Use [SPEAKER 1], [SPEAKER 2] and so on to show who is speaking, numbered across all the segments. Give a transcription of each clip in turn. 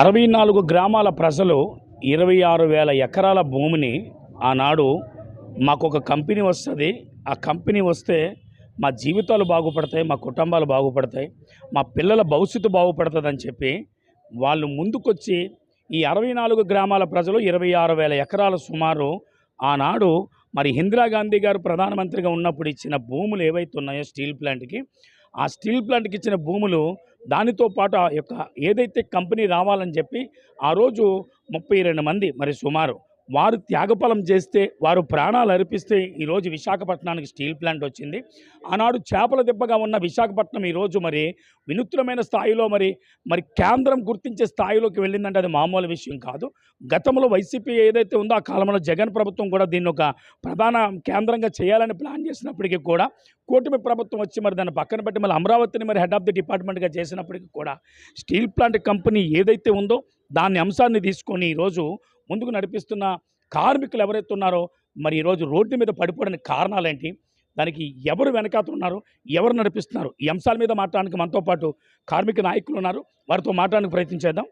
[SPEAKER 1] అరవై నాలుగు గ్రామాల ప్రజలు ఇరవై ఆరు వేల ఎకరాల భూమిని ఆనాడు మాకు ఒక కంపెనీ వస్తుంది. ఆ కంపెనీ వస్తే మా జీవితాలు బాగుపడతాయి మా కుటుంబాలు బాగుపడతాయి మా పిల్లల భవిష్యత్తు బాగుపడుతుందని చెప్పి వాళ్ళు ముందుకొచ్చి ఈ అరవై నాలుగు గ్రామాల ప్రజలు ఇరవై ఆరు వేల ఎకరాల సుమారు ఆనాడు మరి ఇందిరాగాంధీ గారు ప్రధానమంత్రిగా ఉన్నప్పుడు ఇచ్చిన భూములు ఏవైతే ఉన్నాయో స్టీల్ ప్లాంట్కి ఆ స్టీల్ ప్లాంట్కి ఇచ్చిన భూములు దానితో పాటు ఆ యొక్క ఏదైతే కంపెనీ రావాలని చెప్పి ఆ రోజు ముప్పై రెండు మంది మరి సుమారు వారు త్యాగఫలం చేస్తే వారు ప్రాణాలు అర్పిస్తే ఈరోజు విశాఖపట్నానికి స్టీల్ ప్లాంట్ వచ్చింది. ఆనాడు చేపల దెబ్బగా ఉన్న విశాఖపట్నం ఈరోజు మరి వినూత్నమైన స్థాయిలో మరి మరి కేంద్రం గుర్తించే స్థాయిలోకి వెళ్ళిందంటే అది మామూలు విషయం కాదు. గతంలో వైసీపీ ఏదైతే ఉందో ఆ కాలంలో జగన్ ప్రభుత్వం కూడా దీన్ని ఒక ప్రధాన కేంద్రంగా చేయాలని ప్లాన్ చేసినప్పటికీ కూడా కూటమి ప్రభుత్వం వచ్చి మరి దాన్ని పక్కన పెట్టి మళ్ళీ అమరావతిని మరి హెడ్ ఆఫ్ ది డిపార్ట్మెంట్గా చేసినప్పటికీ కూడా స్టీల్ ప్లాంట్ కంపెనీ ఏదైతే ఉందో దాని అంశాన్ని తీసుకొని ఈరోజు ముందుకు నడిపిస్తున్న కార్మికులు ఎవరైతే ఉన్నారో మరి ఈరోజు రోడ్డు మీద పడిపోవడానికి కారణాలేంటి? దానికి ఎవరు వెనకాతున్నారు ఎవరు నడిపిస్తున్నారు? ఈ అంశాల మీద మాట్లాడడానికి మనతో పాటు కార్మిక నాయకులు ఉన్నారు. వారితో మాట్లాడడానికి ప్రయత్నించేద్దాం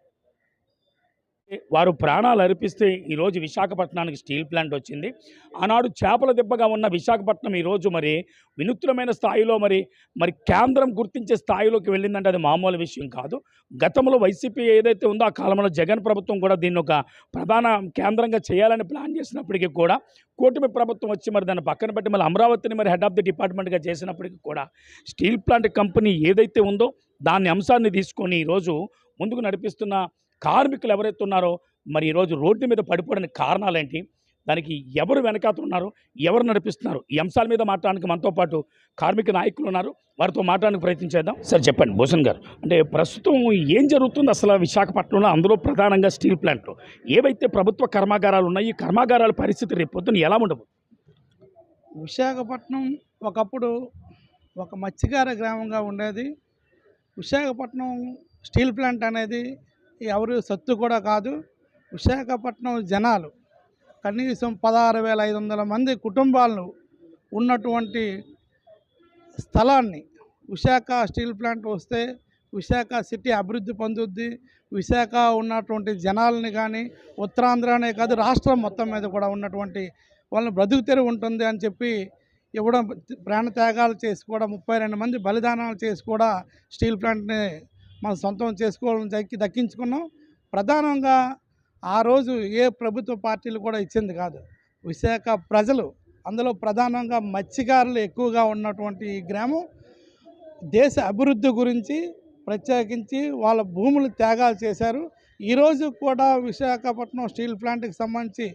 [SPEAKER 1] వారు ప్రాణాలు అర్పిస్తే ఈరోజు విశాఖపట్నానికి స్టీల్ ప్లాంట్ వచ్చింది. ఆనాడు చేపల దెబ్బగా ఉన్న విశాఖపట్నం ఈరోజు మరి వినూత్నమైన స్థాయిలో మరి మరి కేంద్రం గుర్తించే స్థాయిలోకి వెళ్ళిందంటే అది మామూలు విషయం కాదు. గతంలో వైసీపీ ఏదైతే ఉందో ఆ కాలంలో జగన్ ప్రభుత్వం కూడా దీన్ని ఒక ప్రధాన కేంద్రంగా చేయాలని ప్లాన్ చేసినప్పటికీ కూడా కూటమి ప్రభుత్వం వచ్చి మరి దాన్ని పక్కన పెట్టి మళ్ళీ అమరావతిని మరి హెడ్ ఆఫ్ ది డిపార్ట్మెంట్గా చేసినప్పటికీ కూడా స్టీల్ ప్లాంట్ కంపెనీ ఏదైతే ఉందో దాని అంశాన్ని తీసుకొని ఈరోజు ముందుకు నడిపిస్తున్న కార్మికులు ఎవరైతే ఉన్నారో మరి ఈరోజు రోడ్డు మీద పడిపోవడానికి కారణాలేంటి? దానికి ఎవరు వెనకాతున్నారు ఎవరు నడిపిస్తున్నారు? ఈ అంశాల మీద మాట్లాడడానికి మనతో పాటు కార్మిక నాయకులు ఉన్నారు. వారితో మాట్లాడడానికి ప్రయత్నించేద్దాం సార్ చెప్పండి. భూషణ్ గారు అంటే ప్రస్తుతం ఏం జరుగుతుంది అసలు విశాఖపట్నంలో? అందులో ప్రధానంగా స్టీల్ ప్లాంట్లు. ఏవైతే ప్రభుత్వ కర్మాగారాలు ఉన్నాయి ఈ కర్మాగారాల పరిస్థితి రేపు ఎలా ఉండవు
[SPEAKER 2] విశాఖపట్నం ఒకప్పుడు ఒక మత్స్యకార గ్రామంగా ఉండేది. విశాఖపట్నం స్టీల్ ప్లాంట్ అనేది ఎవరు సత్తు కూడా కాదు. విశాఖపట్నం జనాలు కనీసం పదహారు వేల ఐదు వందల మంది కుటుంబాలను ఉన్నటువంటి స్థలాన్ని విశాఖ స్టీల్ ప్లాంట్ వస్తే విశాఖ సిటీ అభివృద్ధి పొందుద్ది. విశాఖ ఉన్నటువంటి జనాలని కానీ ఉత్తరాంధ్రనే కాదు రాష్ట్రం మొత్తం మీద కూడా ఉన్నటువంటి వాళ్ళని బ్రతుకు ఉంటుంది అని చెప్పి ఇవ్వడం ప్రాణత్యాగాలు చేసి కూడా ముప్పై రెండు మంది బలిదానాలు చేసి కూడా స్టీల్ ప్లాంట్ని మనం సొంతం చేసుకోవడం దక్కి దక్కించుకున్నాం. ప్రధానంగా ఆ రోజు ఏ ప్రభుత్వ పార్టీలు కూడా ఇచ్చింది కాదు. విశాఖ ప్రజలు అందులో ప్రధానంగా మత్స్యకారులు ఎక్కువగా ఉన్నటువంటి ఈ గ్రామం దేశ అభివృద్ధి గురించి ప్రత్యేకించి వాళ్ళ భూములు త్యాగాలు చేశారు. ఈరోజు కూడా విశాఖపట్నం స్టీల్ ప్లాంట్కి సంబంధించి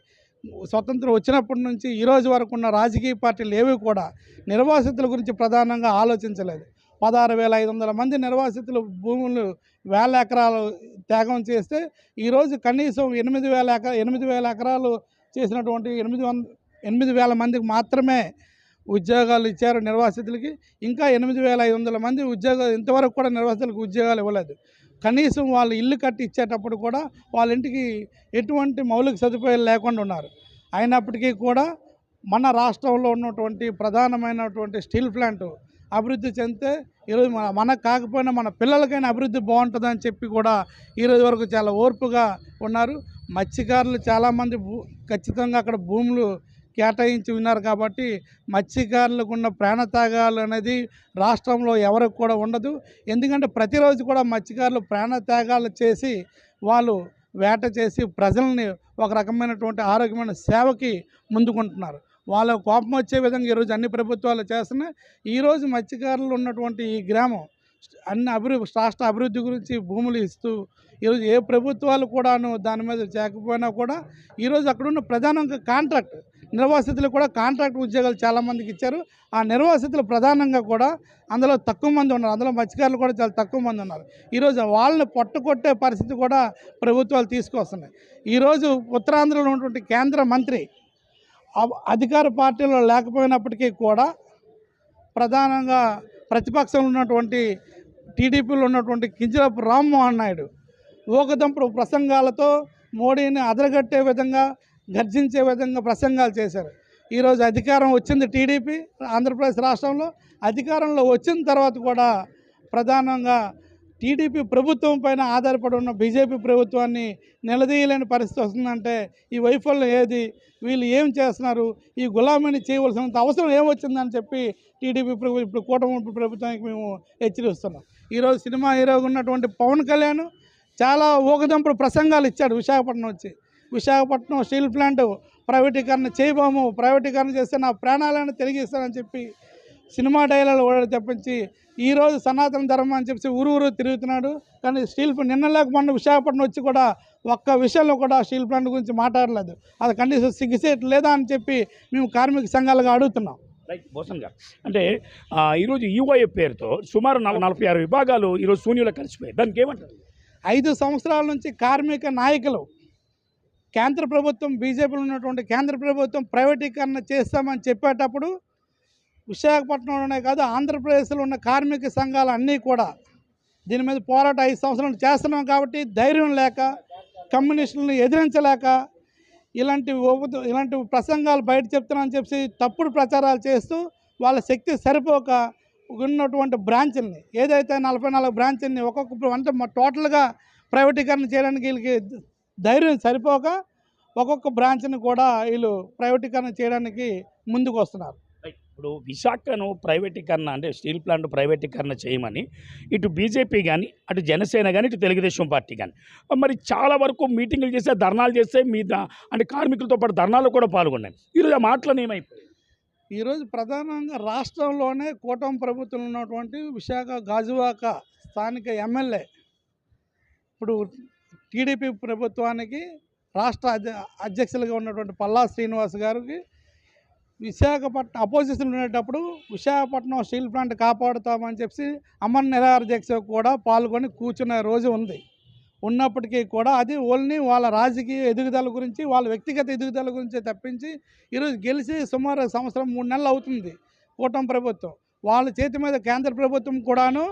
[SPEAKER 2] స్వతంత్రం వచ్చినప్పటి నుంచి ఈ రోజు వరకు ఉన్న రాజకీయ పార్టీలు ఏవి కూడా నిర్వాసితుల గురించి ప్రధానంగా ఆలోచించలేదు. పదహారు వేల ఐదు వందల మంది నిర్వాసితులు భూములు వేల ఎకరాలు త్యాగం చేస్తే ఈరోజు కనీసం ఎనిమిది వేల ఎకరా ఎనిమిది వేల ఎకరాలు చేసినటువంటి ఎనిమిది వంద ఎనిమిది వేల మందికి మాత్రమే ఉద్యోగాలు ఇచ్చారు నిర్వాసితులకి. ఇంకా ఎనిమిది వేల ఐదు వందల మంది ఉద్యోగాలు ఇంతవరకు కూడా నిర్వాసితులకు ఉద్యోగాలు ఇవ్వలేదు. కనీసం వాళ్ళు ఇల్లు కట్టి ఇచ్చేటప్పుడు కూడా వాళ్ళ ఇంటికి ఎటువంటి మౌలిక సదుపాయాలు లేకుండా ఉన్నారు. అయినప్పటికీ కూడా మన రాష్ట్రంలో ఉన్నటువంటి ప్రధానమైనటువంటి స్టీల్ ప్లాంట్ అభివృద్ధి చెందితే ఈరోజు మన మనకు కాకపోయినా మన పిల్లలకైనా అభివృద్ధి బాగుంటుందని చెప్పి కూడా ఈరోజు వరకు చాలా ఓర్పుగా ఉన్నారు. మత్స్యకారులు చాలామంది భూ ఖచ్చితంగా అక్కడ భూములు కేటాయించి ఉన్నారు కాబట్టి మత్స్యకారులకు ఉన్న ప్రాణత్యాగాలు అనేది రాష్ట్రంలో ఎవరికి కూడా ఉండదు. ఎందుకంటే ప్రతిరోజు కూడా మత్స్యకారులు ప్రాణత్యాగాలు చేసి వాళ్ళు వేట చేసి ప్రజల్ని ఒక రకమైనటువంటి ఆరోగ్యమైన సేవకి ముందుకుంటున్నారు. వాళ్ళ కోపం వచ్చే విధంగా ఈరోజు అన్ని ప్రభుత్వాలు చేస్తున్నాయి. ఈరోజు మత్స్యకారులు ఉన్నటువంటి ఈ గ్రామం అన్ని అభివృద్ధి రాష్ట్ర అభివృద్ధి గురించి భూములు ఇస్తూ ఈరోజు ఏ ప్రభుత్వాలు కూడాను దాని మీద చేయకపోయినా కూడా ఈరోజు అక్కడున్న ప్రధానంగా కాంట్రాక్ట్ నిర్వాసితులు కూడా కాంట్రాక్ట్ ఉద్యోగాలు చాలామందికి ఇచ్చారు. ఆ నిర్వాసితులు ప్రధానంగా కూడా అందులో తక్కువ మంది ఉన్నారు. అందులో మత్స్యకారులు కూడా చాలా తక్కువ మంది ఉన్నారు. ఈరోజు వాళ్ళని పట్టుకొట్టే పరిస్థితి కూడా ప్రభుత్వాలు తీసుకొస్తున్నాయి. ఈరోజు ఉత్తరాంధ్రలో ఉన్నటువంటి కేంద్ర మంత్రి అధికార పార్టీలో లేకపోయినప్పటికీ కూడా ప్రధానంగా ప్రతిపక్షంలో ఉన్నటువంటి టీడీపీలో ఉన్నటువంటి కింజరపు రామ్మోహన్ నాయుడు ఊకదంపుడు ప్రసంగాలతో మోడీని అదరగట్టే విధంగా గర్జించే విధంగా ప్రసంగాలు చేశారు. ఈరోజు అధికారం వచ్చింది టీడీపీ ఆంధ్రప్రదేశ్ రాష్ట్రంలో. అధికారంలో వచ్చిన తర్వాత కూడా ప్రధానంగా టీడీపీ ప్రభుత్వం పైన ఆధారపడి ఉన్న బీజేపీ ప్రభుత్వాన్ని నిలదీయలేని పరిస్థితి వస్తుందంటే ఈ వైఫల్యం ఏది? వీళ్ళు ఏం చేస్తున్నారు? ఈ గులామీని చేయవలసినంత అవసరం ఏమొచ్చిందని చెప్పి టీడీపీ ప్రభుత్వం ఇప్పుడు కూటమి ప్రభుత్వానికి మేము హెచ్చరిస్తున్నాం. ఈరోజు సినిమా హీరోగా ఉన్నటువంటి పవన్ కళ్యాణ్ చాలా ఊకదంపుడు ప్రసంగాలు ఇచ్చాడు విశాఖపట్నం వచ్చి విశాఖపట్నం స్టీల్ ప్లాంట్ ప్రైవేటీకరణ చేయబోము ప్రైవేటీకరణ చేస్తే నా ప్రాణాలను తిరిగిస్తానని చెప్పి సినిమా డైలాగ్ ఓడాడు తప్పించి ఈరోజు సనాతన ధర్మం అని చెప్పి ఊరు ఊరు తిరుగుతున్నాడు. కానీ స్టీల్ ప్లాంట్ నిన్న లేకపోయిన విశాఖపట్నం వచ్చి కూడా ఒక్క విషయంలో కూడా స్టీల్ ప్లాంట్ గురించి మాట్లాడలేదు. అది కనీసం సిగ్గుసేట్ లేదా అని చెప్పి మేము కార్మిక సంఘాలుగా అడుగుతున్నాం.
[SPEAKER 1] రైట్ భూషణ్ గారు. అంటే ఈరోజు యూఐఏ పేరుతో సుమారు నల- నలభై ఆరు విభాగాలు ఈరోజు శూన్యంలో కలిసిపోయాయి. దానికి ఏమంటారు?
[SPEAKER 2] ఐదు సంవత్సరాల నుంచి కార్మిక నాయకులు కేంద్ర ప్రభుత్వం బీజేపీలో ఉన్నటువంటి కేంద్ర ప్రభుత్వం ప్రైవేటీకరణ చేస్తామని చెప్పేటప్పుడు విశాఖపట్నంలోనే కాదు ఆంధ్రప్రదేశ్లో ఉన్న కార్మిక సంఘాలు అన్నీ కూడా దీని మీద పోరాటం ఐదు సంవత్సరాలు చేస్తున్నాం కాబట్టి ధైర్యం లేక కమ్యూనిస్టులను ఎదిరించలేక ఇలాంటి ఇలాంటి ప్రసంగాలు బయట చెప్తున్నామని చెప్పి తప్పుడు ప్రచారాలు చేస్తూ వాళ్ళ శక్తి సరిపోక ఉన్నటువంటి బ్రాంచ్ల్ని ఏదైతే నలభై నాలుగు బ్రాంచ్ల్ని ఒక్కొక్క అంటే టోటల్గా ప్రైవేటీకరణ చేయడానికి వీళ్ళకి ధైర్యం సరిపోక ఒక్కొక్క బ్రాంచ్ని కూడా వీళ్ళు ప్రైవేటీకరణ చేయడానికి ముందుకు వస్తున్నారు
[SPEAKER 1] ఇప్పుడు విశాఖను ప్రైవేటీకరణ అంటే స్టీల్ ప్లాంట్ ప్రైవేటీకరణ చేయమని ఇటు బీజేపీ కానీ అటు జనసేన కానీ ఇటు తెలుగుదేశం పార్టీ కానీ మరి చాలా వరకు మీటింగులు చేస్తే ధర్నాలు చేస్తే మీ అంటే కార్మికులతో పాటు ధర్నాలు కూడా పాల్గొన్నాయి. ఈరోజు ఆ మాటలను ఏమైపోయాయి?
[SPEAKER 2] ఈరోజు ప్రధానంగా రాష్ట్రంలోనే కూటమి ప్రభుత్వం ఉన్నటువంటి విశాఖ గాజువాక స్థానిక ఎమ్మెల్యే ఇప్పుడు టీడీపీ ప్రభుత్వానికి రాష్ట్ర అధ్యక్షులుగా ఉన్నటువంటి పల్లా శ్రీనివాస్ గారికి విశాఖపట్నం అపోజిషన్ ఉండేటప్పుడు విశాఖపట్నం స్టీల్ ప్లాంట్ కాపాడుతామని చెప్పి అమర్ నిరాహార దీక్ష కూడా పాల్గొని కూర్చున్న రోజు ఉంది. ఉన్నప్పటికీ కూడా అది ఓన్లీ వాళ్ళ రాజకీయ ఎదుగుదల గురించి వాళ్ళ వ్యక్తిగత ఎదుగుదల గురించి తప్పించి ఈరోజు గెలిచి సుమారు సంవత్సరం మూడు నెలలు అవుతుంది కూటమి ప్రభుత్వం. వాళ్ళ చేతి మీద కేంద్ర ప్రభుత్వం కూడాను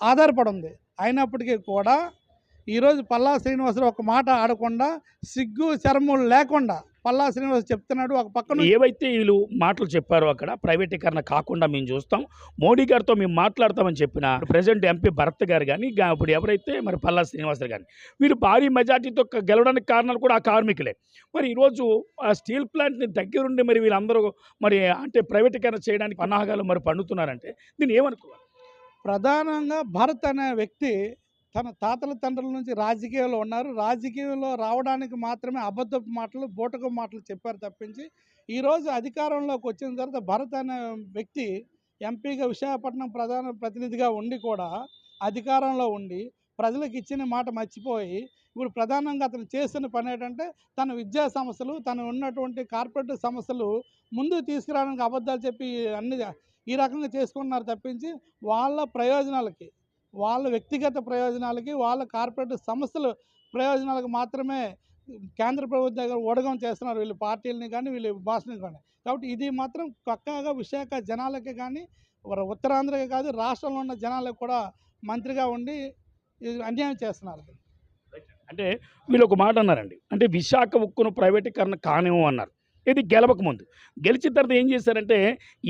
[SPEAKER 2] ఆధారపడి ఉంది అయినప్పటికీ కూడా ఈరోజు పల్లా శ్రీనివాసరావు ఒక మాట ఆడకుండా సిగ్గు చర్మలు లేకుండా పల్లా శ్రీనివాస్ చెప్తున్నాడు ఒక పక్కన
[SPEAKER 1] ఏవైతే వీళ్ళు మాటలు చెప్పారో అక్కడ ప్రైవేటీకరణ కాకుండా మేము చూస్తాం. మోడీ గారితో మేము మాట్లాడతామని చెప్పిన ప్రెసిడెంట్ ఎంపీ భరత్ గారు కానీ ఇప్పుడు ఎవరైతే మరి పల్లా శ్రీనివాసరావు గారు వీరు భారీ మెజార్టీతో గెలవడానికి కారణాలు కూడా ఆ కార్మికులే. మరి ఈరోజు ఆ స్టీల్ ప్లాంట్ని దగ్గరుండి మరి వీళ్ళందరూ మరి అంటే ప్రైవేటీకరణ చేయడానికి పన్నాగాలు మరి పండుతున్నారంటే దీన్ని ఏమనుకోవాలి?
[SPEAKER 2] ప్రధానంగా భరత్ అనే వ్యక్తి తన తాతల తండ్రుల నుంచి రాజకీయాల్లో ఉన్నారు. రాజకీయంలో రావడానికి మాత్రమే అబద్ధపు మాటలు బూటకపు మాటలు చెప్పారు తప్పించి ఈరోజు అధికారంలోకి వచ్చిన తర్వాత భరత్ అనే వ్యక్తి ఎంపీగా విశాఖపట్నం ప్రధాన ప్రతినిధిగా ఉండి కూడా అధికారంలో ఉండి ప్రజలకు ఇచ్చిన మాట మర్చిపోయి ఇప్పుడు ప్రధానంగా అతను చేస్తున్న పని ఏంటంటే తన విద్యా సంస్థలు తను ఉన్నటువంటి కార్పొరేట్ సమస్యలు ముందు తీసుకురావడానికి అబద్ధాలు చెప్పి అన్ని ఈ రకంగా చేసుకుంటున్నారు తప్పించి వాళ్ళ ప్రయోజనాలకి వాళ్ళ వ్యక్తిగత ప్రయోజనాలకి వాళ్ళ కార్పొరేట్ సంస్థల ప్రయోజనాలకు మాత్రమే కేంద్ర ప్రభుత్వం దగ్గర ఊడగం చేస్తున్నారు వీళ్ళు పార్టీలని కానీ వీళ్ళు భాషని కానీ. కాబట్టి ఇది మాత్రం పక్కాగా విశాఖ జనాలకి కానీ ఉత్తరాంధ్రకి కాదు రాష్ట్రంలో ఉన్న జనాలకు కూడా మంత్రిగా ఉండి ఇది అన్యాయం చేస్తున్నారు.
[SPEAKER 1] అంటే వీళ్ళు ఒక మాట అన్నారండి. అంటే విశాఖ ఉక్కును ప్రైవేటీకరణ కానేమో అన్నారు. ఇది గెలవక ముందు. గెలిచిన తర్వాత ఏం చేశారంటే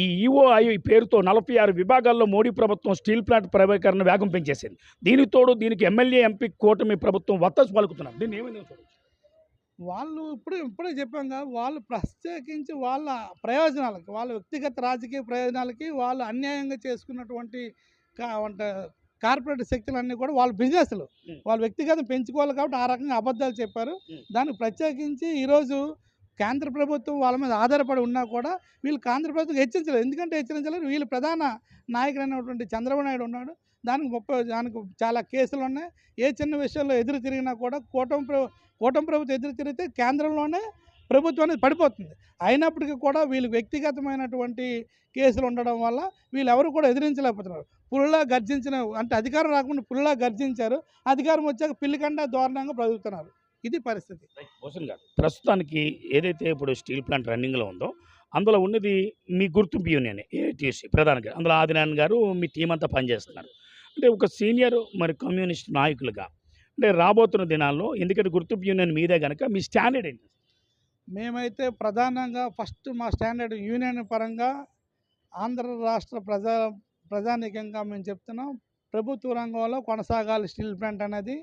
[SPEAKER 1] ఈ ఈఓఐ పేరుతో నలభై ఆరు విభాగాల్లో మోడీ ప్రభుత్వం స్టీల్ ప్లాంట్ ప్రైవేటీకరణ వేగం పెంచేసింది. దీనికి తోడు దీనికి ఎమ్మెల్యే ఎంపీ కూటమి ప్రభుత్వం వత్తసు పలుకుతున్నారు. దీన్ని ఏమైంది
[SPEAKER 2] వాళ్ళు ఇప్పుడు ఇప్పుడే చెప్పాం కదా వాళ్ళు ప్రత్యేకించి వాళ్ళ ప్రయోజనాలకి వాళ్ళ వ్యక్తిగత రాజకీయ ప్రయోజనాలకి వాళ్ళు అన్యాయంగా చేసుకున్నటువంటి కార్పొరేట్ శక్తులన్నీ కూడా వాళ్ళ బిజినెస్లు. వాళ్ళ వ్యక్తిగతం పెంచుకోవాలి కాబట్టి ఆ రకంగా అబద్ధాలు చెప్పారు. దానికి ప్రత్యేకించి ఈరోజు కేంద్ర ప్రభుత్వం వాళ్ళ మీద ఆధారపడి ఉన్నా కూడా వీళ్ళు కేంద్ర ప్రభుత్వం హెచ్చరించలేదు. ఎందుకంటే హెచ్చరించలేదు? వీళ్ళు ప్రధాన నాయకుడైనటువంటి చంద్రబాబు నాయుడు ఉన్నాడు. దానికి ముప్పై దానికి చాలా కేసులు ఉన్నాయి. ఏ చిన్న విషయంలో ఎదురు తిరిగినా కూడా కూటమి ప్రభు కూటమి ప్రభుత్వం ఎదురు తిరిగితే కేంద్రంలోనే ప్రభుత్వం అనేది పడిపోతుంది. అయినప్పటికీ కూడా వీళ్ళు వ్యక్తిగతమైనటువంటి కేసులు ఉండడం వల్ల వీళ్ళు ఎవరు కూడా ఎదిరించలేకపోతున్నారు. పులిలా గర్జించిన అంటే అధికారం రాకుండా పుల్లా గర్జించారు. అధికారం వచ్చాక పిల్లికండా దారుణంగా బ్రతుకుతున్నారు. ఇది పరిస్థితి.
[SPEAKER 1] భూషణ్ గారు. ప్రస్తుతానికి ఏదైతే ఇప్పుడు స్టీల్ ప్లాంట్ రన్నింగ్లో ఉందో అందులో ఉన్నది మీ గుర్తింపు యూనియన్ ఏటీసీ ప్రధానంగా అందులో ఆదినారాయణ గారు మీ టీం అంతా పనిచేస్తున్నారు. అంటే ఒక సీనియర్ మరి కమ్యూనిస్ట్ నాయకులుగా అంటే రాబోతున్న దినాల్లో ఎందుకంటే గుర్తింపు యూనియన్ మీదే కనుక మీ స్టాండర్డ్ ఏంటి?
[SPEAKER 2] మేమైతే ప్రధానంగా ఫస్ట్ మా స్టాండర్డ్ యూనియన్ పరంగా ఆంధ్ర రాష్ట్ర ప్రజా ప్రజానీకంగా మేము చెప్తున్నాం ప్రభుత్వ రంగంలో కొనసాగాలి స్టీల్ ప్లాంట్ అనేది.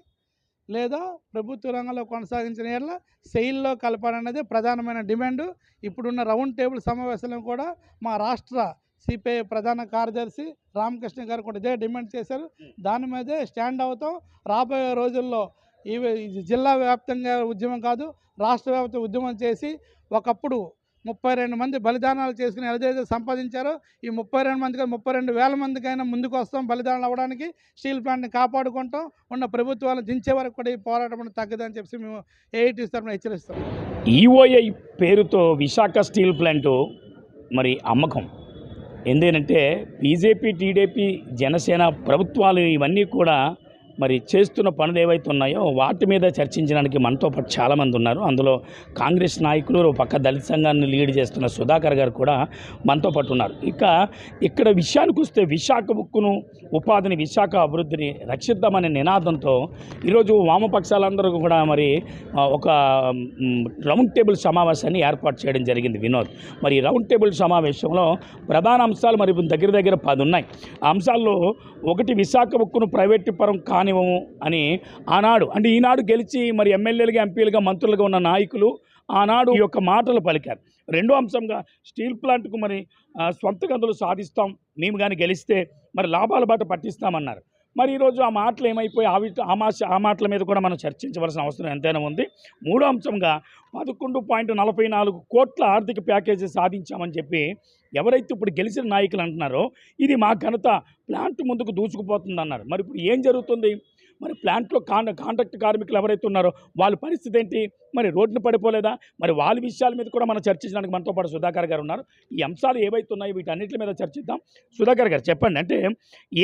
[SPEAKER 2] లేదా ప్రభుత్వ రంగంలో కొనసాగించిన ఏళ్ళ సెయిల్లో కలపాలనేది ప్రధానమైన డిమాండ్. ఇప్పుడున్న రౌండ్ టేబుల్ సమావేశంలో కూడా మా రాష్ట్ర సిపిఐ ప్రధాన కార్యదర్శి రామకృష్ణ గారు కూడా ఇదే డిమాండ్ చేశారు. దాని మీదే స్టాండ్ అవుతాం. రాబోయే రోజుల్లో ఇది జిల్లా వ్యాప్తంగా ఉద్యమం కాదు రాష్ట్ర వ్యాప్త ఉద్యమం చేసి ఒకప్పుడు ముప్పై రెండు మంది బలిదానాలు చేసుకుని ఏదైతే సంపాదించారో. ఈ ముప్పై రెండు మందికి ముప్పై రెండు వేల మందికైనా ముందుకు వస్తాం బలిదానాలు అవ్వడానికి స్టీల్ ప్లాంట్ని కాపాడుకుంటాం ఉన్న ప్రభుత్వాలను దించే వరకు కూడా ఈ పోరాటం తగ్గదని చెప్పి మేము ఏఐటీ తరఫున హెచ్చరిస్తాం.
[SPEAKER 1] ఈఓఐ పేరుతో విశాఖ స్టీల్ ప్లాంటు మరి అమ్మకం. ఎందుకంటే బీజేపీ టీడీపీ జనసేన ప్రభుత్వాలు ఇవన్నీ కూడా మరి చేస్తున్న పనులు ఏవైతే ఉన్నాయో వాటి మీద చర్చించడానికి మనతో పాటు చాలామంది ఉన్నారు. అందులో కాంగ్రెస్ నాయకులు ఓ పక్క దళిత సంఘాన్ని లీడ్ చేస్తున్న సుధాకర్ గారు కూడా మనతో పాటు ఉన్నారు. ఇక ఇక్కడ విషయానికి వస్తే విశాఖ ముక్కును ఉపాధిని విశాఖ అభివృద్ధిని రక్షిద్దామనే నినాదంతో ఈరోజు వామపక్షాలందరూ కూడా మరి ఒక రౌండ్ టేబుల్ సమావేశాన్ని ఏర్పాటు చేయడం జరిగింది వినోద్. మరి రౌండ్ టేబుల్ సమావేశంలో ప్రధాన అంశాలు మరి దగ్గర దగ్గర పది ఉన్నాయి ఆ అంశాల్లో ఒకటి విశాఖ ముక్కును ప్రైవేటు పరం కానివ్వము అని ఆనాడు అంటే ఈనాడు గెలిచి మరి ఎమ్మెల్యేలుగా ఎంపీలుగా మంత్రులుగా ఉన్న నాయకులు ఆనాడు ఈ యొక్క మాటలు పలికారు. రెండో అంశంగా స్టీల్ ప్లాంట్కు మరి స్వంత గదులు సాధిస్తాం మేము కానీ గెలిస్తే మరి లాభాల బాట పట్టిస్తామన్నారు. మరి ఈరోజు ఆ మాటలు ఏమైపోయి ఆ విట- ఆ మాస ఆ మాటల మీద కూడా మనం చర్చించవలసిన అవసరం ఎంతైనా ఉంది. మూడో అంశంగా పదకొండు పాయింట్ నలభై నాలుగు కోట్ల ఆర్థిక ప్యాకేజీ సాధించామని చెప్పి ఎవరైతే ఇప్పుడు గెలిచిన నాయకులు అంటున్నారో ఇది మా ఘనత ప్లాంట్ ముందుకు దూసుకుపోతుంది అన్నారు మరి ఇప్పుడు ఏం జరుగుతుంది? మరి ప్లాంట్లో కాన్ కాంట్రాక్ట్ కార్మికులు ఎవరైతే ఉన్నారో వాళ్ళ పరిస్థితి ఏంటి? మరి రోడ్డును పడిపోలేదా? మరి వాళ్ళ విషయాల మీద కూడా మనం చర్చించడానికి మనతో పాటు సుధాకర్ గారు ఉన్నారు. ఈ అంశాలు ఏవైతే ఉన్నాయో వీటన్నిటి మీద చర్చిద్దాం. సుధాకర్ గారు చెప్పండి అంటే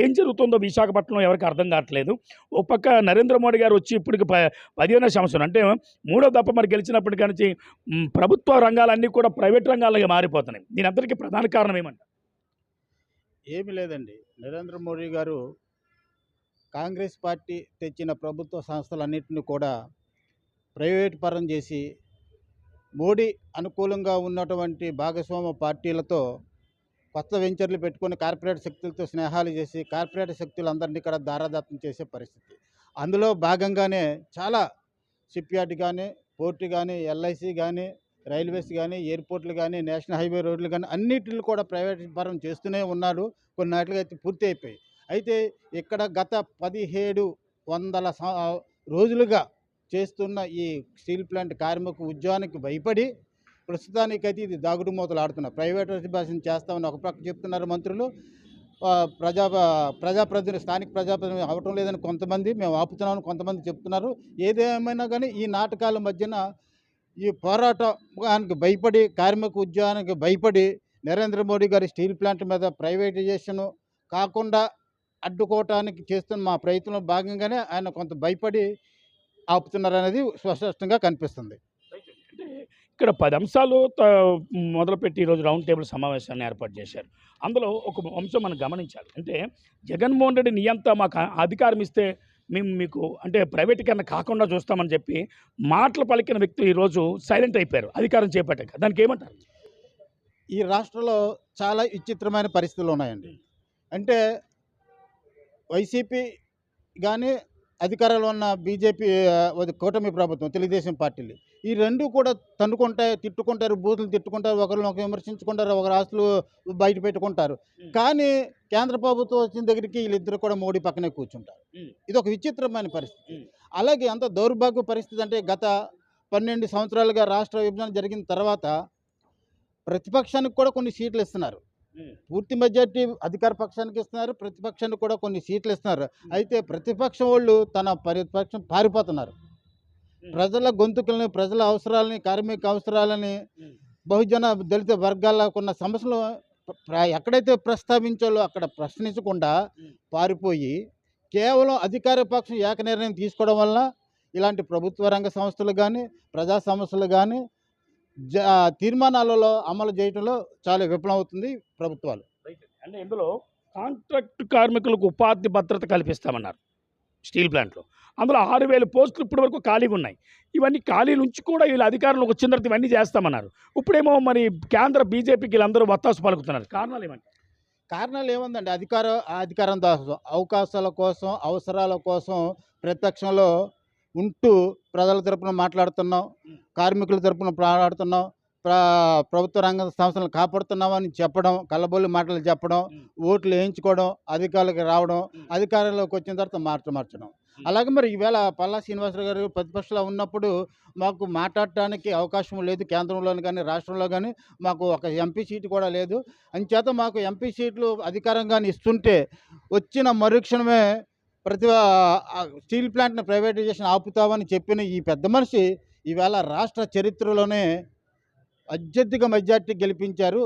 [SPEAKER 1] ఏం జరుగుతుందో విశాఖపట్నం ఎవరికి అర్థం కావట్లేదు. ఓ పక్క నరేంద్ర మోడీ గారు వచ్చి ఇప్పటికి ప పదిహేనో సంవత్సరం అంటే మూడో దప్ప మరి గెలిచినప్పటి నుంచి ప్రభుత్వ రంగాలన్నీ కూడా ప్రైవేట్ రంగాలుగా మారిపోతున్నాయి. దీని అందరికీ ప్రధాన కారణం ఏమంటారు
[SPEAKER 3] ఏమి లేదండి. నరేంద్ర మోడీ గారు కాంగ్రెస్ పార్టీ తెచ్చిన ప్రభుత్వ సంస్థలన్నింటినీ కూడా ప్రైవేట్ పరం చేసి మోడీ అనుకూలంగా ఉన్నటువంటి భాగస్వామ్య పార్టీలతో కొత్త వెంచర్లు పెట్టుకొని కార్పొరేట్ శక్తులతో స్నేహాలు చేసి కార్పొరేట్ శక్తులందరినీ కూడా దారాదత్తం చేసే పరిస్థితి. అందులో భాగంగానే చాలా షిప్యార్డ్ కానీ పోర్టు కానీ ఎల్ఐసి కానీ రైల్వేస్ కానీ ఎయిర్పోర్ట్లు కానీ నేషనల్ హైవే రోడ్లు కానీ అన్నిటిని కూడా ప్రైవేట్ పరం చేస్తూనే ఉన్నాడు కొన్ని నాటికి అయితే పూర్తి అయిపోయి అయితే ఇక్కడ గత పదిహేడు వందల రోజులుగా చేస్తున్న ఈ స్టీల్ ప్లాంట్ కార్మిక ఉద్యోగానికి భయపడి ప్రస్తుతానికైతే ఇది దాగుడు మూతలు ఆడుతున్నారు భాషను చేస్తామని ఒక ప్రక్క చెప్తున్నారు మంత్రులు. ప్రజా ప్రజాప్రతినిధి స్థానిక ప్రజాప్రతినిధి అవటం లేదని కొంతమంది మేము ఆపుతున్నామని కొంతమంది చెప్తున్నారు. ఏదేమైనా కానీ ఈ నాటకాల మధ్యన ఈ పోరాటానికి భయపడి కార్మిక ఉద్యోగానికి భయపడి నరేంద్ర మోడీ గారి స్టీల్ ప్లాంట్ మీద ప్రైవేటైజేషన్ కాకుండా అడ్డుకోవటానికి చేస్తున్న మా ప్రయత్నంలో భాగంగానే ఆయన కొంత భయపడి ఆపుతున్నారు అనేది స్పష్టంగా కనిపిస్తుంది.
[SPEAKER 1] అంటే ఇక్కడ పది అంశాలు మొదలుపెట్టి ఈరోజు రౌండ్ టేబుల్ సమావేశాన్ని ఏర్పాటు చేశారు. అందులో ఒక అంశం మనం గమనించాలి. అంటే జగన్మోహన్ రెడ్డి నియంత మాకు అధికారం ఇస్తే మేము మీకు అంటే ప్రైవేటీకరణ కాకుండా చూస్తామని చెప్పి మాటలు పలికిన వ్యక్తులు ఈరోజు సైలెంట్ అయిపోయారు. అధికారం చేపట్టాక దానికి ఏమంటారు?
[SPEAKER 3] ఈ రాష్ట్రంలో చాలా విచిత్రమైన పరిస్థితులు ఉన్నాయండి. అంటే వైసీపీ కానీ అధికారంలో ఉన్న బీజేపీ కూటమి ప్రభుత్వం తెలుగుదేశం పార్టీలు ఈ రెండు కూడా తన్నుకుంటాయి తిట్టుకుంటారు బూతులు తిట్టుకుంటారు ఒకరిని ఒకరు విమర్శించుకుంటారు ఒకరు ఆస్తులు బయట పెట్టుకుంటారు. కానీ కేంద్ర ప్రభుత్వం వచ్చిన దగ్గరికి వీళ్ళిద్దరు కూడా మోడీ పక్కనే కూర్చుంటారు. ఇది ఒక విచిత్రమైన పరిస్థితి. అలాగే అంత దౌర్భాగ్య పరిస్థితి అంటే గత పన్నెండు సంవత్సరాలుగా రాష్ట్ర విభజన జరిగిన తర్వాత ప్రతిపక్షానికి కూడా కొన్ని సీట్లు ఇస్తున్నారు పూర్తి మెజార్టీ అధికార పక్షానికి ఇస్తున్నారు. ప్రతిపక్షానికి కూడా కొన్ని సీట్లు ఇస్తున్నారు. అయితే ప్రతిపక్షం వాళ్ళు తన ప్రతిపక్షం పారిపోతున్నారు. ప్రజల గొంతుకల్ని ప్రజల అవసరాలని కార్మిక అవసరాలని. బహుజన దళిత వర్గాలకు ఉన్న సమస్యలు ఎక్కడైతే ప్రస్తావించాలో అక్కడ ప్రశ్నించకుండా. పారిపోయి కేవలం అధికార పక్షం ఏక నిర్ణయం తీసుకోవడం వల్ల ఇలాంటి ప్రభుత్వ రంగ సంస్థలు కానీ ప్రజా సంస్థలు కానీ తీర్మానాలలో అమలు చేయడంలో చాలా విఫలం అవుతుంది ప్రభుత్వాలు
[SPEAKER 1] అంటే ఇందులో కాంట్రాక్ట్ కార్మికులకు ఉపాధి భద్రత కల్పిస్తామన్నారు స్టీల్ ప్లాంట్లో. అందులో ఆరు వేల పోస్టులు ఇప్పటి వరకు ఖాళీగా ఉన్నాయి. ఇవన్నీ ఖాళీలు ఉంచి కూడా వీళ్ళు అధికారంలోకి వచ్చిన తర్వాత ఇవన్నీ చేస్తామన్నారు. ఇప్పుడేమో మరి కేంద్ర బీజేపీకి వీళ్ళందరూ వత్తాసు పలుకుతున్నారు. కారణాలు ఏమంటారు?
[SPEAKER 3] కారణాలు ఏముందండి? అధికార అధికారం కోసం అవకాశాల కోసం అవసరాల కోసం ప్రత్యక్షంలో ఉంటూ ప్రజల తరపున మాట్లాడుతున్నాం కార్మికుల తరపున మాట్లాడుతున్నాం ప్ర ప్రభుత్వ రంగ సంస్థలను కాపాడుతున్నామని చెప్పడం కళ్ళబొల్లి మాటలు చెప్పడం ఓట్లు వేయించుకోవడం అధికారులకు రావడం అధికారంలోకి వచ్చిన తర్వాత మార్చ మార్చడం. అలాగే మరి ఈవేళ పల్లా శ్రీనివాసరావు గారు ప్రతిపక్షంలో ఉన్నప్పుడు మాకు మాట్లాడటానికి అవకాశం లేదు కేంద్రంలోని కానీ రాష్ట్రంలో కానీ మాకు ఒక ఎంపీ సీటు కూడా లేదు. అంచేత మాకు ఎంపీ సీట్లు అధికారంగానే ఇస్తుంటే వచ్చిన మరుక్షణమే ప్రతి స్టీల్ ప్లాంట్ని ప్రైవేటైజేషన్ ఆపుతామని చెప్పిన ఈ పెద్ద మనిషి ఈవేళ రాష్ట్ర చరిత్రలోనే అత్యధిక మెజార్టీ గెలిపించారు.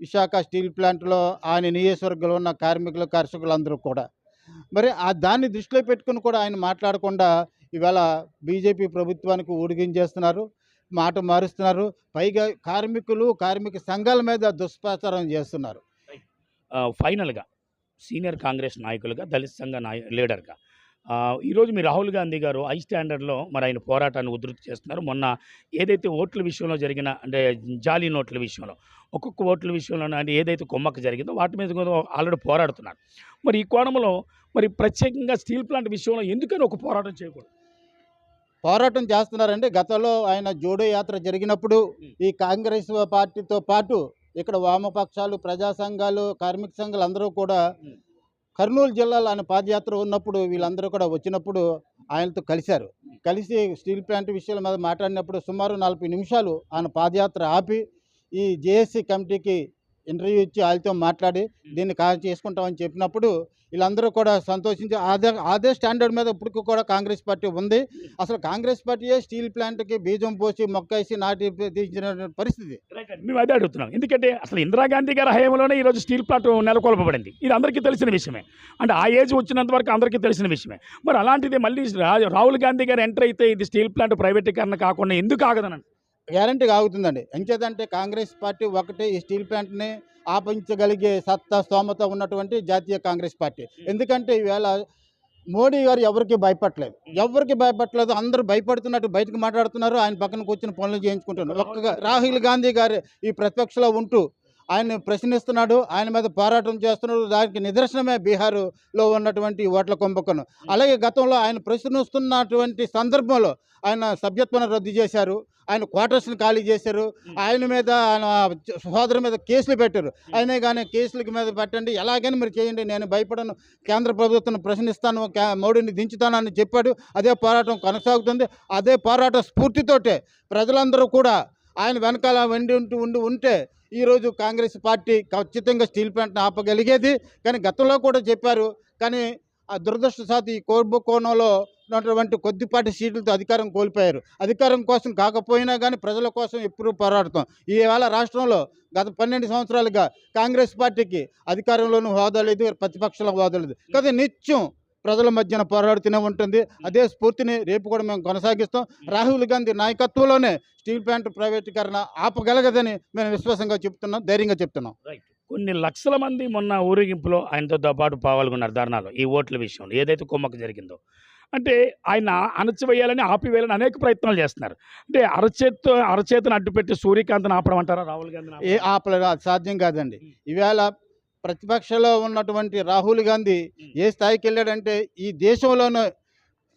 [SPEAKER 3] విశాఖ స్టీల్ ప్లాంట్లో ఆయన నియోజకవర్గంలో ఉన్న కార్మికులు కర్షకులందరూ కూడా. మరి ఆ దాన్ని దృష్టిలో పెట్టుకుని కూడా ఆయన మాట్లాడకుండా ఇవాళ బీజేపీ ప్రభుత్వానికి ఊడిగించేస్తున్నారు మాట మారుస్తున్నారు. పైగా కార్మికులు కార్మిక సంఘాల మీద దుష్ప్రచారం చేస్తున్నారు.
[SPEAKER 1] ఫైనల్గా సీనియర్ కాంగ్రెస్ నాయకులుగా దళిత సంఘ నాయ లీడర్గా. ఈరోజు మీ రాహుల్ గాంధీ గారు హై స్టాండర్డ్లో మరి ఆయన పోరాటాన్ని ఉధృతి చేస్తున్నారు. మొన్న ఏదైతే ఓట్ల విషయంలో జరిగిన అంటే జాలీ నోట్ల విషయంలో ఒక్కొక్క ఓట్ల విషయంలో అంటే ఏదైతే కొమ్మక్క జరిగిందో వాటి మీద కూడా ఆల్రెడీ పోరాడుతున్నారు. మరి ఈ కోణంలో మరి ప్రత్యేకంగా స్టీల్ ప్లాంట్ విషయంలో ఎందుకని ఒక పోరాటం చేయకూడదు?
[SPEAKER 3] పోరాటం చేస్తున్నారండి. గతంలో ఆయన జోడో యాత్ర జరిగినప్పుడు ఈ కాంగ్రెస్ పార్టీతో పాటు ఇక్కడ వామపక్షాలు ప్రజా సంఘాలు కార్మిక సంఘాలు అందరూ కూడా. కర్నూలు జిల్లాలో ఆయన పాదయాత్ర ఉన్నప్పుడు వీళ్ళందరూ కూడా వచ్చినప్పుడు ఆయనతో కలిశారు కలిసి స్టీల్ ప్లాంట్ విషయాల మీద మాట్లాడినప్పుడు సుమారు నలభై నిమిషాలు ఆయన పాదయాత్ర ఆపి ఈ జేఏసీ కమిటీకి ఇంటర్వ్యూ ఇచ్చి వాళ్ళతో మాట్లాడి దీన్ని కా చేసుకుంటామని చెప్పినప్పుడు వీళ్ళందరూ కూడా సంతోషించి అదే అదే స్టాండర్డ్ మీద ఇప్పటికి కూడా కాంగ్రెస్ పార్టీ ఉంది. అసలు కాంగ్రెస్ పార్టీయే స్టీల్ ప్లాంట్కి బీజం పోసి మొక్కేసి నాటి తీసిన పరిస్థితి.
[SPEAKER 1] మేము అదే అడుగుతున్నాం. ఎందుకంటే అసలు ఇందిరాగాంధీ గారి హయాంలోనే ఈరోజు స్టీల్ ప్లాంట్ నెలకొల్పబడింది. ఇది అందరికీ తెలిసిన విషయమే. అంటే ఆ ఏజ్ వచ్చినంత వరకు అందరికీ తెలిసిన విషయమే. మరి అలాంటిది మళ్ళీ రాహుల్ గాంధీ గారు ఎంటర్ అయితే ఇది స్టీల్ ప్లాంట్ ప్రైవేటీకరణ కాకుండా ఎందుకు ఆగదనండి?
[SPEAKER 3] గ్యారంటీగా ఆగుతుందండి. ఎంచేదంటే కాంగ్రెస్ పార్టీ ఒకటే ఈ స్టీల్ ప్లాంట్ని ఆపించగలిగే సత్తా స్తోమత ఉన్నటువంటి జాతీయ కాంగ్రెస్ పార్టీ. ఎందుకంటే ఈవేళ మోడీ గారు ఎవరికి భయపడలేదు. ఎవరికి భయపడలేదు? అందరూ భయపడుతున్నట్టు బయటకు మాట్లాడుతున్నారు. ఆయన పక్కన కూర్చుని పనులు చేయించుకుంటున్నారు. ఒక్క రాహుల్ గాంధీ గారు ఈ ప్రతిపక్షలో ఉంటూ ఆయన ప్రశ్నిస్తున్నాడు ఆయన మీద పోరాటం చేస్తున్నాడు దానికి నిదర్శనమే బీహారులో ఉన్నటువంటి ఓట్ల కుంభకోణం. అలాగే గతంలో ఆయన ప్రశ్నిస్తున్నటువంటి సందర్భంలో ఆయన సభ్యత్వాన్ని రద్దు చేశారు ఆయన క్వార్టర్స్ని ఖాళీ చేశారు ఆయన మీద ఆయన సోదరు మీద కేసులు పెట్టారు. అయినా కానీ కేసులకి మీద పెట్టండి ఎలాగైనా మీరు చేయండి నేను భయపడను కేంద్ర ప్రభుత్వం ప్రశ్నిస్తాను మోడీని దించుతానని చెప్పాడు అదే పోరాటం కొనసాగుతుంది అదే పోరాట స్ఫూర్తితోటే ప్రజలందరూ కూడా ఆయన వెనకాల వెండి ఉంటూ ఉండి ఉంటే ఈరోజు కాంగ్రెస్ పార్టీ ఖచ్చితంగా స్టీల్ ప్లాంట్ని ఆపగలిగేది. కానీ గతంలో కూడా చెప్పారు. కానీ ఆ దురదృష్టశాతి ఈ కోర్బుకోణంలో ఉన్నటువంటి కొద్దిపాటి సీట్లతో అధికారం కోల్పోయారు. అధికారం కోసం కాకపోయినా కానీ ప్రజల కోసం ఎప్పుడూ పోరాడతాం. ఈవేళ రాష్ట్రంలో గత పన్నెండు సంవత్సరాలుగా కాంగ్రెస్ పార్టీకి అధికారంలోనూ హోదా లేదు ప్రతిపక్షంలో హోదా లేదు. కదా నిత్యం ప్రజల మధ్యన పోరాడుతూనే ఉంటుంది. అదే స్ఫూర్తిని రేపు కూడా మేము కొనసాగిస్తాం. రాహుల్ గాంధీ నాయకత్వంలోనే స్టీల్ ప్లాంట్ ప్రైవేటీకరణ ఆపగలగదని మేము విశ్వాసంగా చెప్తున్నాం ధైర్యంగా చెప్తున్నాం.
[SPEAKER 1] కొన్ని లక్షల మంది మొన్న ఊరేగింపులో ఆయనతో పాటు పాల్గొన్నారు ధర్నాలో ఈ ఓట్ల విషయంలో. ఏదైతే కొమ్మకు జరిగిందో. అంటే ఆయన అణచివేయాలని ఆపివేయాలని అనేక ప్రయత్నాలు చేస్తున్నారు. అంటే అరచేత్తో అరచేతిని అడ్డుపెట్టి సూర్యకాంత్ని ఆపడం అంటారా రాహుల్ గాంధీ
[SPEAKER 3] ఏ ఆపలేదు అది సాధ్యం కాదండి. ఈవేళ ప్రతిపక్షంలో ఉన్నటువంటి రాహుల్ గాంధీ ఏ స్థాయికి వెళ్ళాడంటే ఈ దేశంలోనే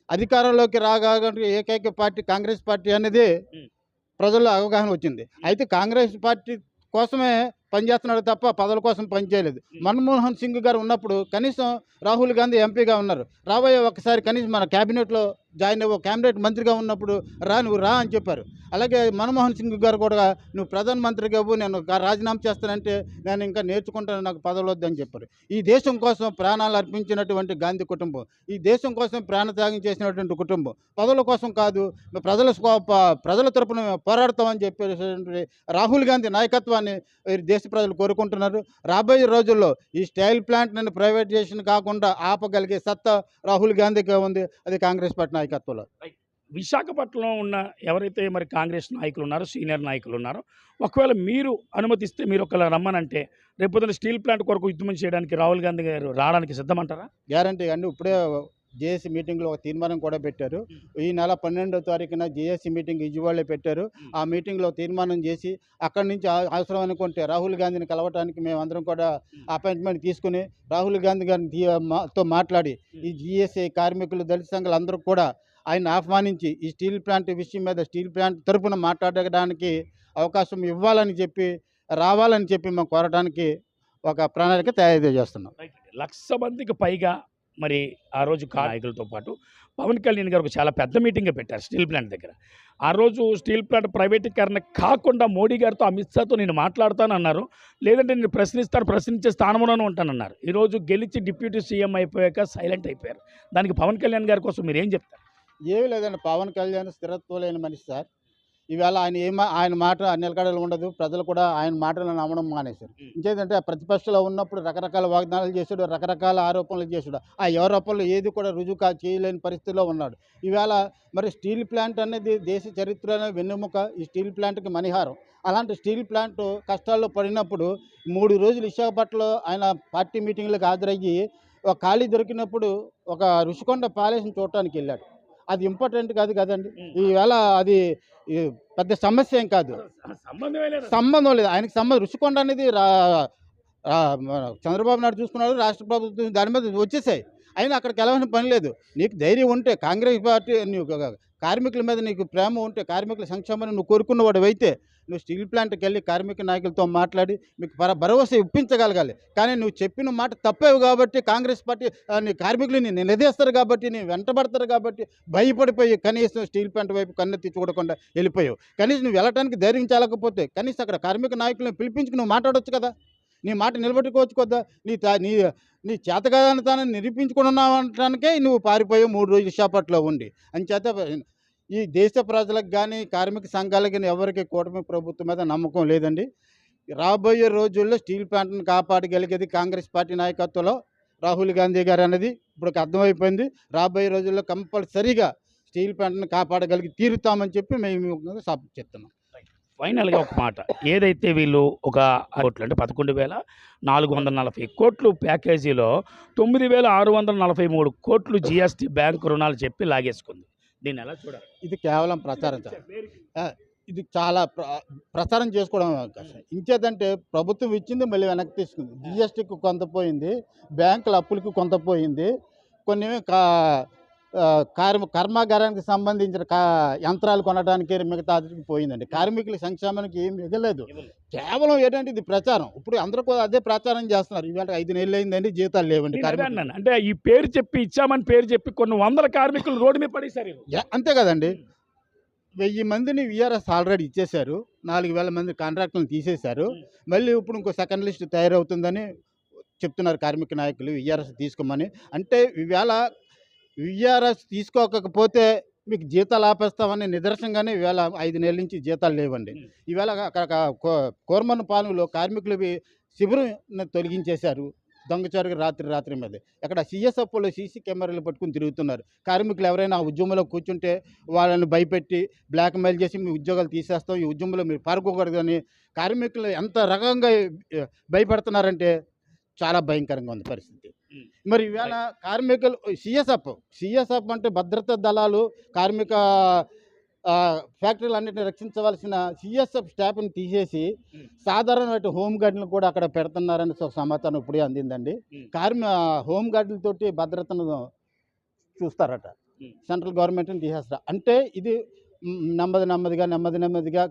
[SPEAKER 3] అధికారంలోకి రాగలిగే ఏకైక పార్టీ కాంగ్రెస్ పార్టీ అనేది. ప్రజల్లో అవగాహన వచ్చింది. అయితే కాంగ్రెస్ పార్టీ కోసమే పనిచేస్తున్నాడు తప్ప పదవుల కోసం పనిచేయలేదు మన్మోహన్ సింగ్ గారు ఉన్నప్పుడు కనీసం రాహుల్ గాంధీ ఎంపీగా ఉన్నారు. రాబోయే ఒకసారి కనీసం మన క్యాబినెట్లో జాయిన్ అవ్వ క్యాబినెట్ మంత్రిగా ఉన్నప్పుడు రా నువ్వు రా అని చెప్పారు. అలాగే మన్మోహన్ సింగ్ గారు కూడా నువ్వు ప్రధానమంత్రిగా అవ్వు నేను రాజీనామా చేస్తానంటే నేను ఇంకా నేర్చుకుంటాను నాకు పదవలొద్దని చెప్పారు. ఈ దేశం కోసం ప్రాణాలు అర్పించినటువంటి గాంధీ కుటుంబం ఈ దేశం కోసం ప్రాణత్యాగం చేసినటువంటి కుటుంబం పదవుల కోసం కాదు ప్రజల ప్రజల తరపున పోరాడతామని చెప్పేటువంటి రాహుల్ గాంధీ నాయకత్వాన్ని దేశ ప్రజలు కోరుకుంటున్నారు. రాబోయే రోజుల్లో ఈ స్టైల్ ప్లాంట్ నేను ప్రైవేటైజేషన్ కాకుండా ఆపగలిగే సత్తా రాహుల్ గాంధీకి ఉంది అది కాంగ్రెస్ పార్టీ నాయకత్వంలో.
[SPEAKER 1] విశాఖపట్నంలో ఉన్న ఎవరైతే మరి కాంగ్రెస్ నాయకులు ఉన్నారో సీనియర్ నాయకులు ఉన్నారో ఒకవేళ మీరు అనుమతిస్తే మీరు ఒకవేళ రమ్మనంటే రేపొద్దున స్టీల్ ప్లాంట్ కొరకు యుద్ధం చేయడానికి రాహుల్ గాంధీ గారు రావడానికి సిద్ధమంటారా?
[SPEAKER 3] గ్యారంటీ అండి. ఇప్పుడే జేఏసీ మీటింగ్లో ఒక తీర్మానం కూడా పెట్టారు. ఈ నెల పన్నెండో తారీఖున జేఏసీ మీటింగ్ విజయవాడలో పెట్టారు. ఆ మీటింగ్లో తీర్మానం చేసి అక్కడి నుంచి అవసరం అనుకుంటే రాహుల్ గాంధీని కలవటానికి మేము అందరం కూడా అపాయింట్మెంట్ తీసుకుని రాహుల్ గాంధీ గారిని తీ- మా- తో మాట్లాడి ఈ జిఎస్ఐ కార్మికులు దళిత సంఘాలు అందరూ కూడా ఆయన ఆహ్వానించి ఈ స్టీల్ ప్లాంట్ విషయం మీద స్టీల్ ప్లాంట్ తరపున మాట్లాడడానికి అవకాశం ఇవ్వాలని చెప్పి రావాలని చెప్పి మేము కోరడానికి ఒక ప్రణాళిక తయారు చేస్తున్నాం.
[SPEAKER 1] లక్ష మందికి పైగా మరి ఆ రోజు కా- నాయకులతో పాటు పవన్ కళ్యాణ్ గారు ఒక చాలా పెద్ద మీటింగ్ పెట్టారు స్టీల్ ప్లాంట్ దగ్గర. ఆ రోజు స్టీల్ ప్లాంట్ ప్రైవేటీకరణ కాకుండా మోడీ గారితో అమిత్ షాతో నేను మాట్లాడతానన్నారు. లేదంటే నేను ప్రశ్నిస్తాను ప్రశ్నించే స్థానంలోనే ఉంటానన్నారు. ఈరోజు గెలిచి డిప్యూటీ సీఎం అయిపోయాక సైలెంట్ అయిపోయారు. దానికి పవన్ కళ్యాణ్ గారి కోసం మీరు ఏం చెప్తారు?
[SPEAKER 3] ఏమీ లేదండి. పవన్ కళ్యాణ్ స్థిరత్వం లేని మనిషి సార్. ఈవేళ ఆయన ఏమ ఆయన మాట నిలకడలు ఉండదు. ప్రజలు కూడా ఆయన మాటలను నమ్మడం మానేశారు. ఇంకేంటంటే ప్రతిపక్షంలో ఉన్నప్పుడు రకరకాల వాగ్దానాలు చేశాడు రకరకాల ఆరోపణలు చేశాడు. ఆ ఆరోపణలు ఏది కూడా రుజువు కా చేయలేని పరిస్థితిలో ఉన్నాడు. ఈవేళ మరి స్టీల్ ప్లాంట్ అనేది దేశ చరిత్రలో వెన్నెముక ఈ స్టీల్ ప్లాంట్కి మణిహారం. అలాంటి స్టీల్ ప్లాంట్ కష్టాల్లో పడినప్పుడు మూడు రోజులు విశాఖపట్నంలో ఆయన పార్టీ మీటింగ్లకు హాజరయ్యి ఒక ఖాళీ దొరికినప్పుడు ఒక రుషికొండ ప్యాలెస్ని చూడటానికి వెళ్ళాడు. అది ఇంపార్టెంట్ కాదు కదండి. ఈవేళ అది పెద్ద సమస్య ఏం కాదు. సంబంధం లేదు. ఆయనకి సంబంధం రుషికొండ అనేది చంద్రబాబు నాయుడు చూసుకున్నాడు రాష్ట్ర ప్రభుత్వం దాని మీద వచ్చేసాయి. అయినా అక్కడికి వెళ్ళవలసిన పని లేదు. నీకు ధైర్యం ఉంటే కాంగ్రెస్ పార్టీ కార్మికుల మీద నీకు ప్రేమ ఉంటే కార్మికుల సంక్షేమాన్ని నువ్వు కోరుకున్నవాడు అయితే నువ్వు స్టీల్ ప్లాంట్కి వెళ్ళి కార్మిక నాయకులతో మాట్లాడి మీకు పర భరోసా ఇప్పించగలగాలి. కానీ నువ్వు చెప్పిన మాట తప్పేవు కాబట్టి కాంగ్రెస్ పార్టీ నీ కార్మికులు నేను నిలదీస్తారు కాబట్టి నీ వెంటబడతారు కాబట్టి భయపడిపోయి కనీసం స్టీల్ ప్లాంట్ వైపు కన్నెత్తి చూడకుండా వెళ్ళిపోయావు. కనీసం నువ్వు వెళ్ళటానికి ధైర్యం చాలకపోతే కనీసం అక్కడ కార్మిక నాయకులను పిలిపించుకుని నువ్వు మాట్లాడొచ్చు కదా? నీ మాట నిలబెట్టుకోవచ్చు కదా నీ తా- నీ నీ నిరూపించుకున్నావు అనటానికే నువ్వు పారిపోయావు మూడు రోజులు చేపట్లో ఉండి. అంచేత ఈ దేశ ప్రజలకు కానీ కార్మిక సంఘాలకు కానీ ఎవరికి కూటమి ప్రభుత్వం మీద నమ్మకం లేదండి. రాబోయే రోజుల్లో స్టీల్ ప్లాంట్ను కాపాడగలిగేది కాంగ్రెస్ పార్టీ నాయకత్వంలో రాహుల్ గాంధీ గారు అనేది ఇప్పుడు అర్థమైపోయింది. రాబోయే రోజుల్లో కంపల్సరీగా స్టీల్ ప్లాంట్ను కాపాడగలిగి తీరుతామని చెప్పి మేము చెప్తున్నాం.
[SPEAKER 1] ఫైనల్గా ఒక మాట. ఏదైతే వీళ్ళు ఒక కోట్లు అంటే పదకొండు వేల నాలుగు వందల నలభై కోట్లు ప్యాకేజీలో తొమ్మిది వేల ఆరు వందల నలభై మూడు కోట్లు జిఎస్టి బ్యాంకు రుణాలు చెప్పి లాగేసుకుంది. దీన్ని ఎలా చూడాలి?
[SPEAKER 3] ఇది కేవలం ప్రచారం సార్. ఇది చాలా ప్ర ప్రచారం చేసుకోవడం అవకాశం. ఇంకేదంటే ప్రభుత్వం ఇచ్చింది మళ్ళీ వెనక్కి తీసుకుంది. జిఎస్టీకి కొంత పోయింది బ్యాంకుల అప్పులకి కొంత పోయింది కొన్ని కార్మ కర్మాగారానికి సంబంధించిన కా యంత్రాలు కొనడానికి మిగతా పోయిందండి. కార్మికుల సంక్షేమానికి ఏం మిగలేదు. కేవలం ఏంటంటే ఇది ప్రచారం. ఇప్పుడు అందరూ కూడా అదే ప్రచారం చేస్తున్నారు. ఇవాళ ఐదు నెలలు అయిందండి జీతాలు లేవండి.
[SPEAKER 1] అంటే ఈ పేరు చెప్పి ఇచ్చామని పేరు చెప్పి కొన్ని వందల కార్మికులు రోడ్డు మీద పడేశారు
[SPEAKER 3] అంతే కదండి. వెయ్యి మందిని విఆర్ఎస్ ఆల్రెడీ ఇచ్చేశారు. నాలుగు వేల మంది కాంట్రాక్టులను తీసేశారు. మళ్ళీ ఇప్పుడు ఇంకో సెకండ్ లిస్ట్ తయారవుతుందని చెప్తున్నారు కార్మిక నాయకులు. విఆర్ఎస్ తీసుకోమని. అంటే ఈవేళ విఆర్ఎస్ తీసుకోకపోతే మీకు జీతాలు ఆపేస్తామని నిదర్శనంగానే ఈవేళ ఐదు నెలల నుంచి జీతాలు లేవండి. ఈవేళ అక్కడ కోరమన్న పాలనలో కార్మికులు శిబిరం తొలగించేశారు దొంగచారుగా రాత్రి రాత్రి మీద. అక్కడ సిఎస్ఎఫ్లో సీసీ కెమెరాలు పట్టుకుని తిరుగుతున్నారు. కార్మికులు ఎవరైనా ఉద్యమంలో కూర్చుంటే వాళ్ళని భయపెట్టి బ్లాక్మెయిల్ చేసి మీ ఉద్యోగాలు తీసేస్తాం ఈ ఉద్యమంలో మీరు పాల్గొకూడదని కార్మికులు ఎంత రకంగా భయపడుతున్నారంటే చాలా భయంకరంగా ఉంది పరిస్థితి. మరి ఇవాళ కార్మికులు సిఎస్ఎఫ్ సిఎస్ఎఫ్ అంటే భద్రతా దళాలు కార్మిక ఫ్యాక్టరీలన్నింటినీ రక్షించవలసిన సిఎస్ఎఫ్ స్టాఫ్ని తీసేసి
[SPEAKER 1] ఉం.
[SPEAKER 3] సాధారణమైన హోమ్ గార్డులను కూడా అక్కడ పెడుతున్నారని ఒక సమాచారం ఇప్పుడే అందిందండి. కార్మి హోమ్ గార్డులతోటి భద్రతను చూస్తారట. సెంట్రల్ గవర్నమెంట్ని తీసేస్తారు అంటే ఇది నెమ్మది నెమ్మదిగా నెమ్మది నెమ్మదిగా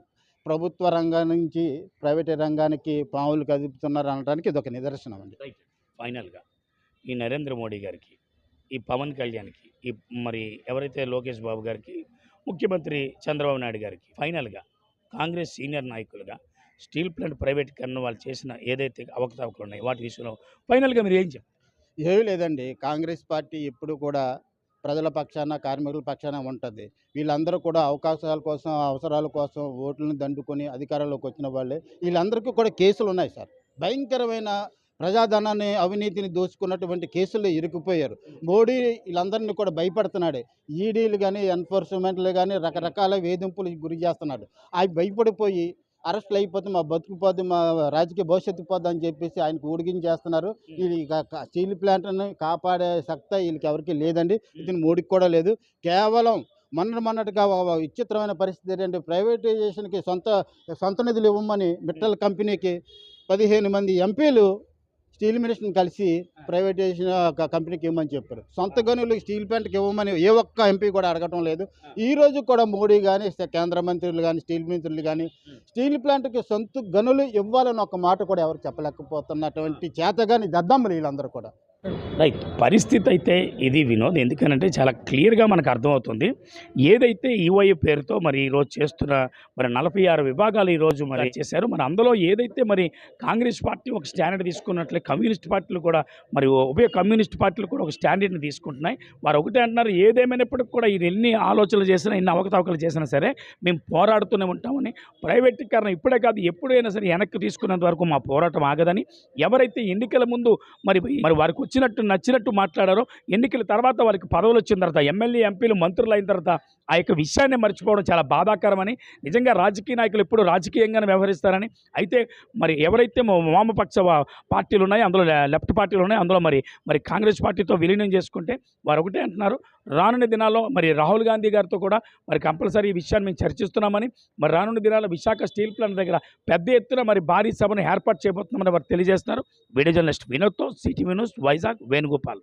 [SPEAKER 3] ప్రభుత్వ రంగం నుంచి ప్రైవేట్ రంగానికి పావులు కదుపుతున్నారు అనడానికి ఇది ఒక నిదర్శనం అండి
[SPEAKER 1] ఫైనల్గా ఈ నరేంద్ర మోడీ గారికి ఈ పవన్ కళ్యాణ్కి ఈ మరి ఎవరైతే లోకేష్ బాబు గారికి ముఖ్యమంత్రి చంద్రబాబు నాయుడు గారికి ఫైనల్గా కాంగ్రెస్ సీనియర్ నాయకులుగా స్టీల్ ప్లాంట్ ప్రైవేటీకరణ వాళ్ళు చేసిన ఏదైతే అవకతవకలు ఉన్నాయి వాటి విషయంలో ఫైనల్గా మీరు ఏం చెప్తారు
[SPEAKER 3] ఏమీ లేదండి. కాంగ్రెస్ పార్టీ ఎప్పుడు కూడా ప్రజల పక్షాన కార్మికుల పక్షాన ఉంటుంది. వీళ్ళందరూ కూడా అవకాశాల కోసం అవసరాల కోసం ఓట్లను దండుకొని అధికారంలోకి వచ్చిన వాళ్ళే. వీళ్ళందరికీ కూడా కేసులు ఉన్నాయి సార్. భయంకరమైన ప్రజాధనాన్ని అవినీతిని దోచుకున్నటువంటి కేసుల్లో ఇరుక్కుపోయారు. మోడీ వీళ్ళందరినీ కూడా భయపడుతున్నాడు. ఈడీలు కానీ ఎన్ఫోర్స్మెంట్లు కానీ రకరకాల వేధింపులు గురి చేస్తున్నాడు. అవి భయపడిపోయి అరెస్టులు అయిపోతే మా బతుకు పోతే మా రాజకీయ భవిష్యత్తు పోద్ది అని చెప్పేసి ఆయనకు ఊడిగించేస్తున్నారు. ఇది స్టీల్ ప్లాంట్ని కాపాడే సత్తా వీళ్ళకి ఎవరికి లేదండి. ఇది మోడీకి కూడా లేదు. కేవలం మొన్న మొన్నటిగా విచిత్రమైన పరిస్థితి ఏంటంటే ప్రైవేటైజేషన్కి సొంత సొంత నిధులు ఇవ్వమని మిట్టల్ కంపెనీకి పదిహేను మంది ఎంపీలు స్టీల్ మినిస్టర్ని కలిసి ప్రైవేటైజేషన్ ఒక కంపెనీకి ఇవ్వమని చెప్పారు. సొంత గనులకు స్టీల్ ప్లాంట్కి ఇవ్వమని ఏ ఒక్క ఎంపీ కూడా అడగటం లేదు. ఈ రోజు కూడా మోడీ కానీ కేంద్ర మంత్రులు కానీ స్టీల్ మంత్రులు కానీ స్టీల్ ప్లాంట్కి సొంత గనులు ఇవ్వాలని ఒక మాట కూడా ఎవరు చెప్పలేకపోతున్నటువంటి చేతగాని దద్దమ్మలు వీళ్ళందరూ కూడా.
[SPEAKER 1] రైట్ పరిస్థితి అయితే ఇది వినోద్. ఎందుకనంటే చాలా క్లియర్గా మనకు అర్థమవుతుంది. ఏదైతే ఈవై పేరుతో మరి ఈరోజు చేస్తున్న మరి నలభై ఆరు విభాగాలు ఈరోజు మరి చేశారు. మరి అందులో ఏదైతే మరి కాంగ్రెస్ పార్టీ ఒక స్టాండర్డ్ తీసుకున్నట్లే కమ్యూనిస్ట్ పార్టీలు కూడా మరి ఉభయ కమ్యూనిస్ట్ పార్టీలు కూడా ఒక స్టాండర్డ్ని తీసుకుంటున్నాయి. వారు ఒకటే అంటున్నారు ఏదేమైనప్పటికీ కూడా ఇది ఎన్ని ఆలోచనలు చేసినా ఎన్ని అవకతవకలు చేసినా సరే మేము పోరాడుతూనే ఉంటామని. ప్రైవేటీకరణ ఇప్పుడే కాదు ఎప్పుడైనా సరే వెనక్కి తీసుకున్నంత వరకు మా పోరాటం ఆగదని. ఎవరైతే ఎన్నికల ముందు మరి మరి వారికి వచ్చినట్టు నచ్చినట్టు మాట్లాడారో ఎన్నికల తర్వాత వారికి పదవులు వచ్చిన తర్వాత ఎమ్మెల్యే ఎంపీలు మంత్రులు అయిన తర్వాత ఆ యొక్క విషయాన్ని మర్చిపోవడం చాలా బాధాకరమని నిజంగా రాజకీయ నాయకులు ఎప్పుడు రాజకీయంగానే వ్యవహరిస్తారని అయితే మరి ఎవరైతే మా- వామపక్ష పార్టీలు ఉన్నాయో అందులో లెఫ్ట్ పార్టీలు ఉన్నాయో అందులో మరి మరి కాంగ్రెస్ పార్టీతో విలీనం చేసుకుంటే వారు ఒకటే అంటున్నారు. రానున్న దినాల్లో మరి రాహుల్ గాంధీ గారితో కూడా మరి కంపల్సరీ ఈ విషయాన్ని మేము చర్చిస్తున్నామని మరి రానున్న దినాల్లో విశాఖ స్టీల్ ప్లాంట్ దగ్గర పెద్ద ఎత్తున మరి భారీ సభను ఏర్పాటు చేయబోతున్నామని వారు తెలియజేస్తున్నారు. వీడియో జర్నలిస్ట్ వినోద్తో సిటీ న్యూస్ వైజాగ్ వేణుగోపాల్